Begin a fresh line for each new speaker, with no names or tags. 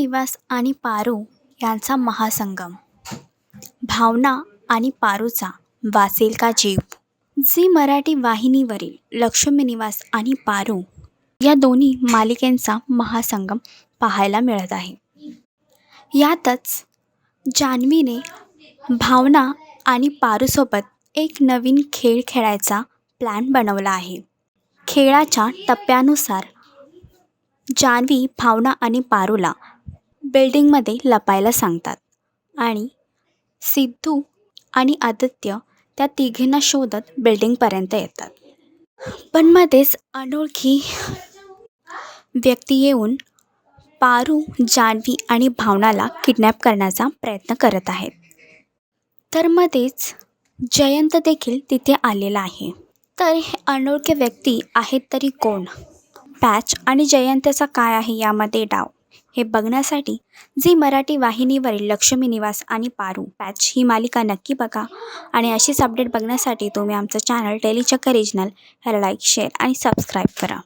निवास आणि पारू यांचा महासंगम. भावना आणि पारूचा वाचेल का जीव? झी मराठी वाहिनीवरील लक्ष्मी निवास आणि पारू या दोन्ही मालिकेंचा महासंगम पाहायला मिळत आहे. यातच जान्हवीने भावना आणि पारूसोबत एक नवीन खेळ खेळायचा प्लॅन बनवला आहे. खेळाच्या टप्प्यानुसार जान्हवी भावना आणि पारूला बिल्डिंगमध्ये लपायला सांगतात. आणि सिद्धू आणि आदित्य त्या तिघींना शोधत बिल्डिंगपर्यंत येतात. पण मध्येच अनोळखी व्यक्ती येऊन पारू जान्हवी आणि भावनाला किडनॅप करण्याचा प्रयत्न करत आहेत. तर मध्येच जयंत देखील तिथे आलेला आहे. तर हे अनोळखे व्यक्ती आहेत तरी कोण? पॅच आणि जयंतचा काय आहे यामध्ये डाव? हे बघण्यासाठी झी मराठी वाहिनीवरील लक्ष्मी निवास आणि पारू पॅच ही मालिका नक्की बघा. आणि अशीच अपडेट बघण्यासाठी तुम्ही आमचं चॅनल टेलीचक्कर रिजनल ह्याला लाईक शेअर आणि सबस्क्राईब करा.